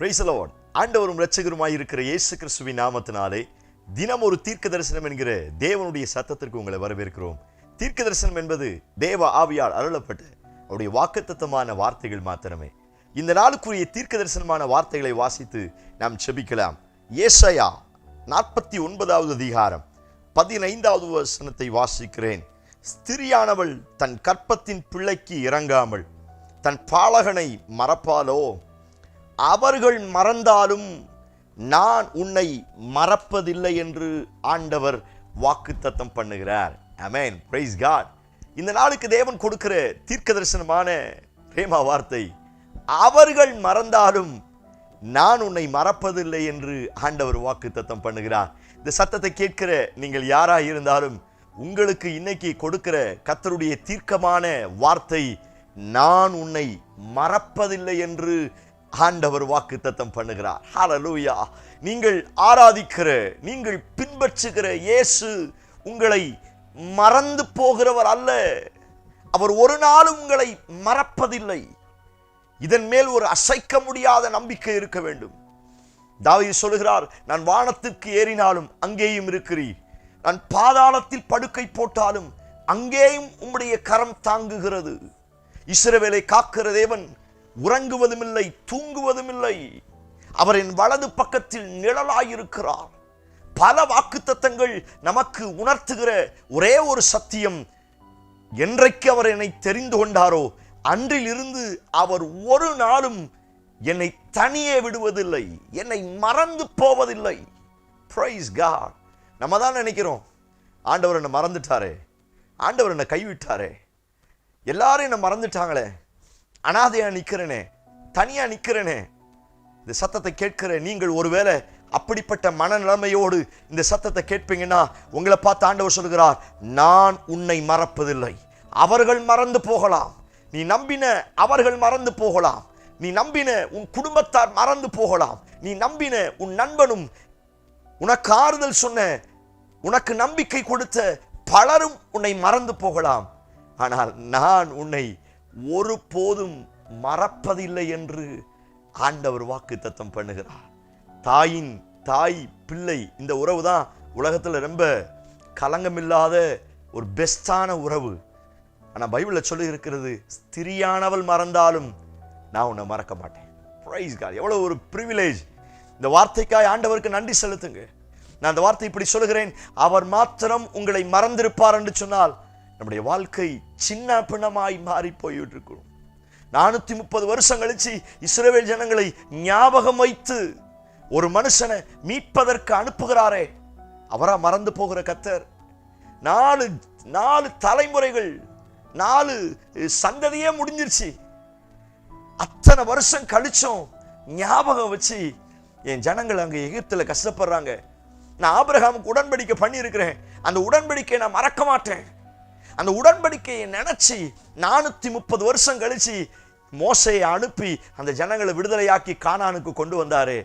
பிரைசலோன் ஆண்டவரும் ரட்சகருமாய் இருக்கிற இயேசு கிறிஸ்துவின் நாமத்தினாலே தினம் ஒரு தீர்க்க தரிசனம் என்கிற தேவனுடைய சத்தத்திற்கு உங்களை வரவேற்கிறோம். தீர்க்க தரிசனம் என்பது தேவ ஆவியால் அருளப்பட்ட அவருடைய வாக்குத்தத்தமான வார்த்தைகள் மாத்திரமே. இந்த நாளுக்குரிய தீர்க்க தரிசனமான வார்த்தைகளை வாசித்து நாம் செபிக்கலாம். ஏசையா நாற்பத்தி ஒன்பதாவது அதிகாரம் பதினைந்தாவது வசனத்தை வாசிக்கிறேன். ஸ்திரியானவள் தன் கற்பத்தின் பிள்ளைக்கு இறங்காமல் தன் பாலகனை மறப்பாலோ அவர்கள் மறந்தாலும் நான் உன்னை மறப்பதில்லை என்று ஆண்டவர் வாக்குத்தத்தம் பண்ணுகிறார். அமேன் பிரைஸ் காட் இந்த நாளுக்கு தேவன் கொடுக்கிற தீர்க்க தரிசனமான பிரேமா வார்த்தை அவர்கள் மறந்தாலும் நான் உன்னை மறப்பதில்லை என்று ஆண்டவர் வாக்குத்தத்தம் பண்ணுகிறார். இந்த சத்தத்தை கேட்கிற நீங்கள் யாராக இருந்தாலும் உங்களுக்கு இன்னைக்கு கொடுக்கிற கத்தருடைய தீர்க்கமான வார்த்தை நான் உன்னை மறப்பதில்லை என்று ஆண்டவர் வாக்குத்தத்தம் பண்ணுகிறார். ஹாலலூயா நீங்கள் ஆராதிக்கிற நீங்கள் பின்பற்றுகிற இயேசு உங்களை மறந்து போகிறவர் அல்ல. அவர் ஒரு நாளும் உங்களை மறப்பதில்லை. இதன் மேல் ஒரு அசைக்க முடியாத நம்பிக்கை இருக்க வேண்டும். தாவீது சொல்லுகிறார் நான் வானத்துக்கு ஏறினாலும் அங்கேயும் இருக்கிறீர். நான் பாதாளத்தில் படுக்கை போட்டாலும் அங்கேயும் உம்முடைய கரம் தாங்குகிறது. இஸ்ரவேலை காக்கிற தேவன் உறங்குவதும் இல்லை தூங்குவதும் இல்லை அவரின் வலது பக்கத்தில் நிழலாயிருக்கிறார். பல வாக்குத்தத்தங்கள் நமக்கு உணர்த்துகிற ஒரே ஒரு சத்தியம் என்றைக்கு அவர் என்னை தெரிந்து கொண்டாரோ அன்றிலிருந்து அவர் ஒரு நாளும் என்னை தனியே விடுவதில்லை என்னை மறந்து போவதில்லை. ப்ரைஸ் காட் நம்ம தான் நினைக்கிறோம் ஆண்டவர் என்னை மறந்துட்டாரே ஆண்டவர் என்னை கைவிட்டாரே. எல்லாரும் என்னை மறந்துட்டாங்களே. அனாதையாக நிற்கிறனே தனியாக நிற்கிறனே இந்த சத்தத்தை கேட்கிற நீங்கள் ஒருவேளை அப்படிப்பட்ட மனநிலைமையோடு இந்த சத்தத்தை கேட்பீங்கன்னா உங்களை பார்த்து ஆண்டவர் சொல்கிறார் நான் உன்னை மறப்பதில்லை. அவர்கள் மறந்து போகலாம். நீ நம்பின அவர்கள் மறந்து போகலாம். நீ நம்பின உன் குடும்பத்தார் மறந்து போகலாம். நீ நம்பின உன் நண்பனும் உனக்கு ஆறுதல் சொன்ன உனக்கு நம்பிக்கை கொடுத்த பலரும் உன்னை மறந்து போகலாம். ஆனால் நான் உன்னை ஒருபோதும் மறப்பதில்லை என்று ஆண்டவர் வாக்கு தத்தம் பண்ணுகிறார். தாயின் தாய் பிள்ளை இந்த உறவு தான் உலகத்தில் ரொம்ப கலங்கமில்லாத ஒரு பெஸ்டான உறவு. ஆனால் பைபிளில் சொல்லி இருக்கிறது ஸ்திரியானவள் மறந்தாலும் நான் உன்னை மறக்க மாட்டேன். ப்ரைஸ் கார் எவ்வளோ ஒரு ப்ரிவிலேஜ் இந்த வார்த்தைக்காய் ஆண்டவருக்கு நன்றி செலுத்துங்க. நான் அந்த வார்த்தை இப்படி சொல்லுகிறேன் அவர் மாத்திரம் உங்களை மறந்திருப்பார் என்று சொன்னால் நம்முடைய வாழ்க்கை சின்ன பிணமாய் மாறி போயிட்டு இருக்கிறோம் முப்பது வருஷம் கழிச்சு இஸ்ரேவேல் ஜனங்களை ஞாபகம் வைத்து ஒரு மனுஷனை மீட்பதற்கு அனுப்புகிறாரே. அவரா மறந்து போகிற கத்தர். நாலு நாலு தலைமுறைகள் நாலு சந்ததியே முடிஞ்சிருச்சு. அத்தனை வருஷம் கழிச்சோம் ஞாபகம் வச்சு என் ஜனங்கள் அங்கே எகிப்தில் கஷ்டப்படுறாங்க. நான் ஆபிரகாமுக்கு உடன்படிக்கை பண்ணியிருக்கிறேன். அந்த உடன்படிக்கையை நான் மறக்க மாட்டேன். அந்த உடன்படிக்கையை நினச்சி நானூற்றி முப்பது வருஷம் கழிச்சு மோசையை அனுப்பி அந்த ஜனங்களை விடுதலையாக்கி கானானுக்கு கொண்டு வந்தாரு.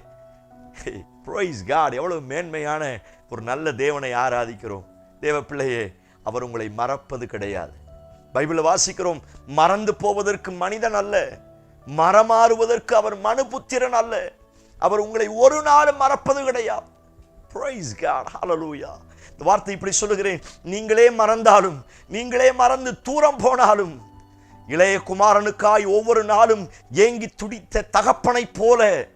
ப்ரைஸ் காட் எவ்வளவு மேன்மையான ஒரு நல்ல தேவனை ஆராதிக்கிறோம். தேவ பிள்ளையே அவர் உங்களை மறப்பது கிடையாது. பைபிளில் வாசிக்கிறோம் மறந்து போவதற்கு மனிதன் அல்ல. மரமாறுவதற்கு அவர் மனுபுத்திரன் அல்ல. அவர் உங்களை ஒரு நாள் மறப்பது கிடையாது. Praise காட் ஹலலூயா வார்த்தை இப்படி சொல்லுகிறேன். நீங்களே மறந்தாலும் நீங்களே மறந்து தூரம் போனாலும் இளைய குமாரனுக்காய் ஒவ்வொரு நாளும் ஏங்கி துடித்த தகப்பனைப் போல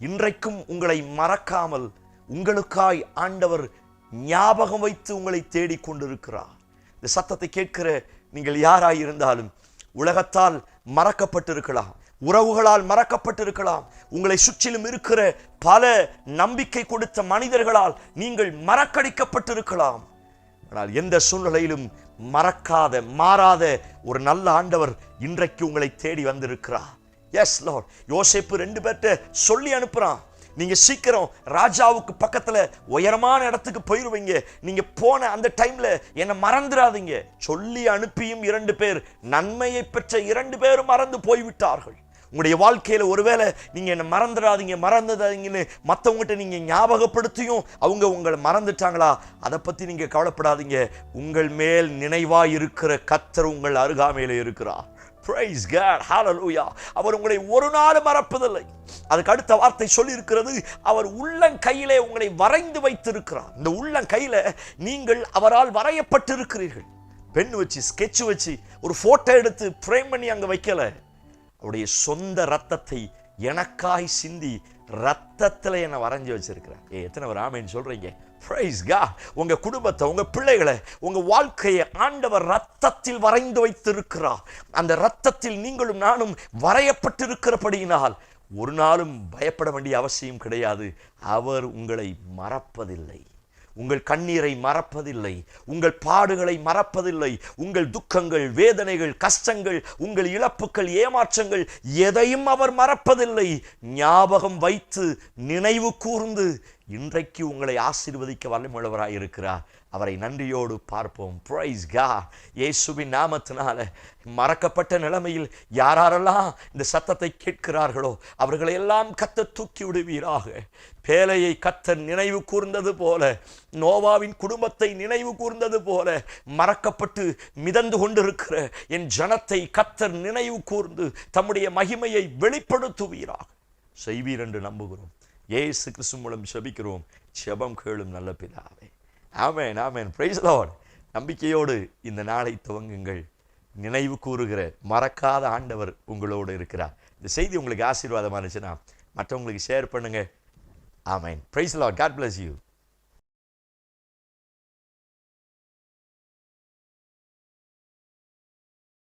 இன்றைக்கும் உங்களை மறக்காமல் உங்களுக்காய் ஆண்டவர் ஞாபகம் வைத்து உங்களை தேடிக் கொண்டிருக்கிறார். இந்த சத்தத்தை கேட்கிற நீங்கள் யாராயிருந்தாலும் உலகத்தால் மறக்கப்பட்டிருக்கலாம். உறவுகளால் மறக்கப்பட்டிருக்கலாம். உங்களை சுற்றிலும் இருக்கிற பல நம்பிக்கை கொடுத்த மனிதர்களால் நீங்கள் மறக்கடிக்கப்பட்டிருக்கலாம். ஆனால் எந்த சூழ்நிலையிலும் மறக்காத மாறாத ஒரு நல்ல ஆண்டவர் இன்றைக்கு உங்களை தேடி வந்திருக்கிறார். எஸ் லார்ட் யோசேப்பு ரெண்டு பேர்ட்ட சொல்லி அனுப்புறான். நீங்க சீக்கிரம் ராஜாவுக்கு பக்கத்துல உயரமான இடத்துக்கு போயிருவீங்க. நீங்க போன அந்த டைம்ல என்னை மறந்துடாதீங்க. சொல்லி அனுப்பியும் இரண்டு பேர் நன்மையை பெற்ற இரண்டு பேரும் மறந்து போய்விட்டார்கள். உங்களுடைய வாழ்க்கையில ஒருவேளை நீங்கள் என்னை மறந்துடாதீங்க மறந்துடாதீங்கன்னு மற்றவங்ககிட்ட நீங்கள் ஞாபகப்படுத்தியும் அவங்க உங்களை மறந்துட்டாங்களா? அதை பத்தி நீங்க கவலைப்படாதீங்க. உங்கள் மேல் நினைவா இருக்கிற கத்தர் உங்கள் அருகாமையில இருக்கிறார். Price god. ஹாலலூயா அவர் உங்களை ஒரு நாள் மறப்பதில்லை. அதுக்கு அடுத்த வார்த்தை சொல்லியிருக்கிறது அவர் உள்ளங்கையிலே உங்களை வரைந்து வைத்திருக்கிறார். இந்த உள்ளங்கையில நீங்கள் அவரால் வரையப்பட்டிருக்கிறீர்கள். பென் வச்சு ஸ்கெட்ச் வச்சு ஒரு ஃபோட்டோ எடுத்து ஃப்ரேம் பண்ணி அங்க வைக்கல. அவருடைய சொந்த ரத்தத்தை எனக்காய் சிந்தி ரத்தத்துல என்னை வரைஞ்சி வச்சிருக்கிறேன் ஏ எத்தனை ஒரு ஆமைன்னு சொல்றீங்க? Praise கா உங்க குடும்பத்தை உங்க பிள்ளைகளை உங்க வாழ்க்கையை ஆண்டவர் ரத்தத்தில் வரைந்து வைத்திருக்கிறார். அந்த ரத்தத்தில் நீங்களும் நானும் வரையப்பட்டிருக்கிறபடியினால் ஒரு நாளும் பயப்பட வேண்டிய அவசியம் கிடையாது. அவர் உங்களை மறப்பதில்லை. உங்கள் கண்ணீரை மறப்பதில்லை. உங்கள் பாடுகளை மறப்பதில்லை. உங்கள் துக்கங்கள் வேதனைகள் கஷ்டங்கள் உங்கள் இழப்புகள் ஏமாற்றங்கள் எதையும் அவர் மறப்பதில்லை. ஞாபகம் வைத்து நினைவு கூர்ந்து இன்றைக்கு உங்களை ஆசீர்வதிக்க வல்லமுள்ளவராய் இருக்கிறார். அவரை நன்றியோடு பார்ப்போம். ப்ரைஸ் கா இயேசுவின் நாமத்தினால மறக்கப்பட்ட நிலைமையில் யாரெல்லாம் இந்த சத்தத்தை கேட்கிறார்களோ அவர்களை எல்லாம் கத்த தூக்கி விடுவீராக. பேலையை கத்தர் நினைவு கூர்ந்தது போல நோவாவின் குடும்பத்தை நினைவு கூர்ந்தது போல மறக்கப்பட்டு மிதந்து கொண்டிருக்கிற என் ஜனத்தை கத்தர் நினைவு கூர்ந்து தம்முடைய மகிமையை வெளிப்படுத்துவீராக. செய்வீர் என்று நம்புகிறோம். இயேசு கிறிஸ்து மூலம் செபிக்கிறோம் செபம் கேளும் நல்ல பிதாவே. ஆமேன் ஆமேன். பிரைஸ் லார்ட் நம்பிக்கையோடு இந்த நாளை துவங்குங்கள். நினைவு கூறுகிற மறக்காத ஆண்டவர் உங்களோடு இருக்கிறார். இந்த செய்தி உங்களுக்கு ஆசீர்வாதமாக இருந்துச்சுன்னா மற்றவங்களுக்கு ஷேர் பண்ணுங்க. Amen. Praise Lord God bless you